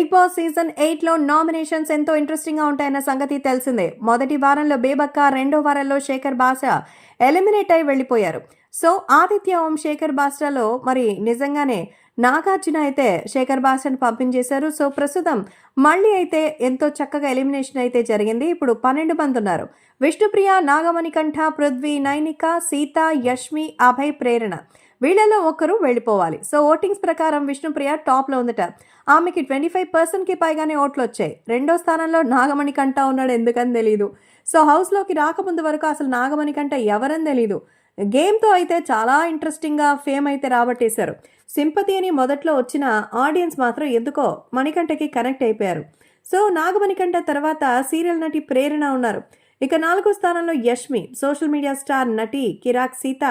Big boss season ఎయిట్లో nominations ఎంతో ఇంట్రెస్టింగ్గా ఉంటాయన్న సంగతి తెలిసిందే. మొదటి వారంలో బేబక్క రెండో వారంలో శేఖర్ బాసా ఎలిమినేట్ అయి వెళ్ళిపోయారు. సో ఆదిత్య ఓం శేఖర్ బాస్టాలో మరి నిజంగానే నాగార్జున అయితే శేఖర్ బాసాను పంపించేశారు. సో ప్రస్తుతం మళ్ళీ అయితే ఎంతో చక్కగా ఎలిమినేషన్ అయితే జరిగింది. ఇప్పుడు పన్నెండు మంది ఉన్నారు. విష్ణుప్రియ నాగమణికంఠ పృథ్వీ నైనిక సీత యష్మి అభయ్ ప్రేరణ. వీళ్ళలో ఒకరు వెళ్ళిపోవాలి. సో ఓటింగ్స్ ప్రకారం విష్ణుప్రియ టాప్లో ఉందట. ఆమెకి ట్వంటీ ఫైవ్ పర్సెంట్కి పైగానే ఓట్లు వచ్చాయి. రెండో స్థానంలో నాగమణి కంట ఉన్నాడు ఎందుకని తెలియదు సో హౌస్లోకి రాకముందు వరకు అసలు నాగమణి కంట ఎవరని తెలియదు గేమ్తో అయితే చాలా ఇంట్రెస్టింగ్గా ఫేమ్ అయితే రాబట్టేశారు. సింపతి అని మొదట్లో వచ్చిన ఆడియన్స్ మాత్రం ఎందుకో మణికంఠకి కనెక్ట్ అయిపోయారు. సో నాగమణికంఠ తర్వాత సీరియల్ నటి ప్రేరణ ఉన్నారు. ఇక నాలుగో స్థానంలో యష్మి సోషల్ మీడియా స్టార్ నటి కిరాక్ సీత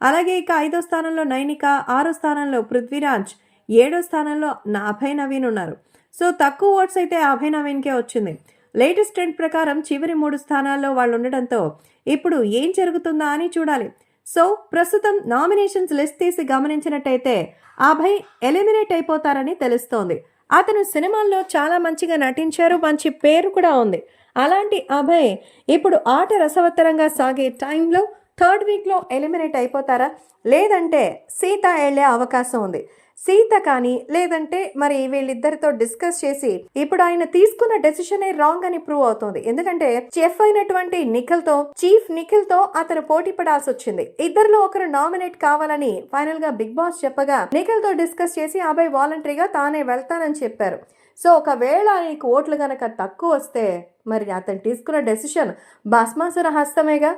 అలాగే ఇక ఐదో స్థానంలో నైనిక ఆరో స్థానంలో పృథ్వీరాజ్ ఏడో స్థానంలో నా అభయ్ నవీన్ ఉన్నారు. సో తక్కువ ఓట్స్ అయితే అభయ్ నవీన్కే వచ్చింది. లేటెస్ట్ ట్రెండ్ ప్రకారం చివరి మూడు స్థానాల్లో వాళ్ళు ఉండడంతో ఇప్పుడు ఏం జరుగుతుందా అని చూడాలి. సో ప్రస్తుతం నామినేషన్స్ లిస్ట్ తీసి గమనించినట్టయితే అభయ్ ఎలిమినేట్ అయిపోతారని తెలుస్తోంది. అతను సినిమాల్లో చాలా మంచిగా నటించారు మంచి పేరు కూడా ఉంది. అలాంటి అభయ్ ఇప్పుడు ఆట రసవత్తరంగా సాగే టైంలో థర్డ్ వీక్లో ఎలిమినేట్ అయిపోతారా? లేదంటే సీత వెళ్ళే అవకాశం ఉంది. సీత కానీ లేదంటే మరి వీళ్ళిద్దరితో డిస్కస్ చేసి ఇప్పుడు ఆయన తీసుకున్న డెసిషన్ రాంగ్ అని ప్రూవ్ అవుతుంది. ఎందుకంటే చెఫ్ అయినటువంటి నిఖిల్తో చీఫ్ నిఖిల్తో అతను పోటీ పడాల్సి వచ్చింది. ఇద్దరిలో ఒకరు నామినేట్ కావాలని ఫైనల్గా బిగ్ బాస్ చెప్పగా నిఖిల్తో డిస్కస్ చేసి అబ్బాయి వాలంటరీగా తానే వెళ్తానని చెప్పారు. సో ఒకవేళ నీకు ఓట్లు గనక తక్కువ వస్తే మరి అతను తీసుకున్న డెసిషన్ భస్మాసుర హస్తమేగా?